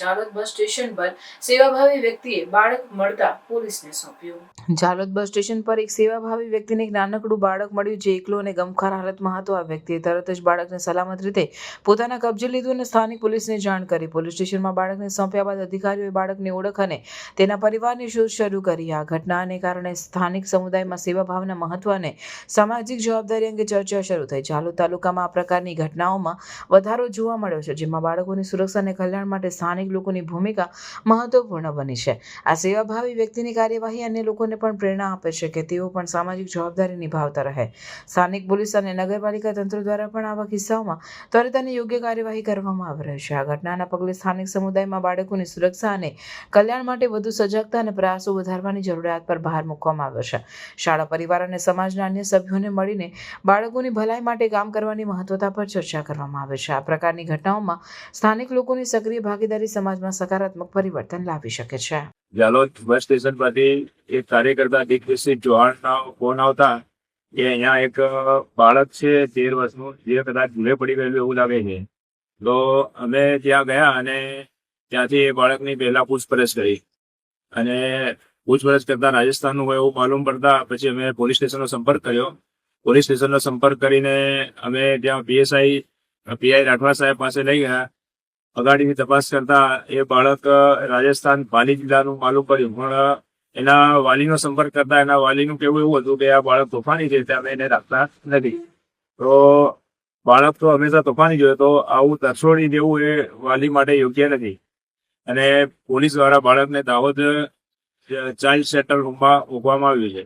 Jhalod bus station પર સેવાભાવી વ્યક્તિએ બાળક મળતા પોલીસને સોંપ્યું. જાલોદ બસ સ્ટેશન પર એક સેવાભાવી વ્યક્તિને એક નાનકડું બાળક મળ્યું જે એકલો અને ગમખાર હાલતમાં હતો. આ વ્યક્તિએ તરત જ બાળકને સલામત રીતે પોતાના કબજે લીધું અને સ્થાનિક પોલીસને જાણ કરી. પોલીસ સ્ટેશનમાં બાળકને સોંપ્યા બાદ અધિકારીઓએ બાળકની ઓળખ અને તેના પરિવારની શોધ શરૂ કરી. આ ઘટનાને કારણે સ્થાનિક સમુદાયમાં સેવાભાવના મહત્વ અને સામાજિક જવાબદારી અંગે ચર્ચા શરૂ થઈ. જાલોદ તાલુકામાં આ પ્રકારની ઘટનાઓમાં વધારો જોવા મળ્યો છે, જેમાં બાળકોની સુરક્ષા અને કલ્યાણ માટે સ્થાનિક લોકોની ભૂમિકા મહત્વપૂર્ણ બની છે. આ સેવાભાવી વ્યક્તિની કાર્યવાહી અન્ય લોકોને પણ પ્રેરણા આપે છે કે તેઓ પણ સામાજિક જવાબદારી નિભાવતા રહે. સ્થાનિક પોલીસ અને નગરપાલિકા તંત્ર દ્વારા પણ આવા કિસ્સાઓમાં ત્વરિત અને યોગ્ય કાર્યવાહી કરવામાં આવી રહી છે. આ ઘટનાના પગલે સ્થાનિક સમુદાયમાં બાળકોની સુરક્ષા અને કલ્યાણ માટે વધુ સજાગતા અને પ્રયાસો વધારવાની જરૂરિયાત પર ભાર મૂકવામાં આવ્યો છે. શાળા, પરિવાર અને સમાજના અન્ય સભ્યોને મળીને બાળકોની ભલાઈ માટે કામ કરવાની મહત્વતા પર ચર્ચા કરવામાં આવે છે. આ પ્રકારની ઘટનાઓમાં સ્થાનિક લોકોની સક્રિય ભાગીદારી સમાજમાં સકારાત્મક પરિવર્તન લાવી શકે છે. જાલોદ બસ સ્ટેશન પરથી એક કાર્યકર્તા દિગ્વિજય ચૌહાણનો ફોન આવતા કે અહીંયા એક બાળક છે, તેર વર્ષનું, જે કદાચ ભૂલે પડી ગયેલું એવું લાગે છે. તો અમે ત્યાં ગયા અને ત્યાંથી એ બાળકની પહેલા પૂછપરછ કરી. અને પૂછપરછ કરતા રાજસ્થાનનું હોય એવું માલુમ પડતા પછી અમે પોલીસ સ્ટેશનનો સંપર્ક કર્યો. પોલીસ સ્ટેશનનો સંપર્ક કરીને અમે ત્યાં પીએસઆઈ, પીઆઈ રાઠવા સાહેબ પાસે લઈ ગયા. અગાડીની તપાસ કરતા એ બાળક રાજસ્થાન પાલી જિલ્લાનું માલુમ પડ્યું. પણ એના વાલીનો સંપર્ક કરતા એના વાલીનું કેવું એવું હતું કે આ બાળક તોફાની છે અમે એને રાખતા નથી. તો બાળક તો હંમેશા તોફાની જોયો તો આવું તરછોડી દેવું એ વાલી માટે યોગ્ય નથી. અને પોલીસ દ્વારા બાળકને દાહોદ ચાઇલ્ડ સેન્ટર રૂમમાં મૂકવામાં આવ્યું છે.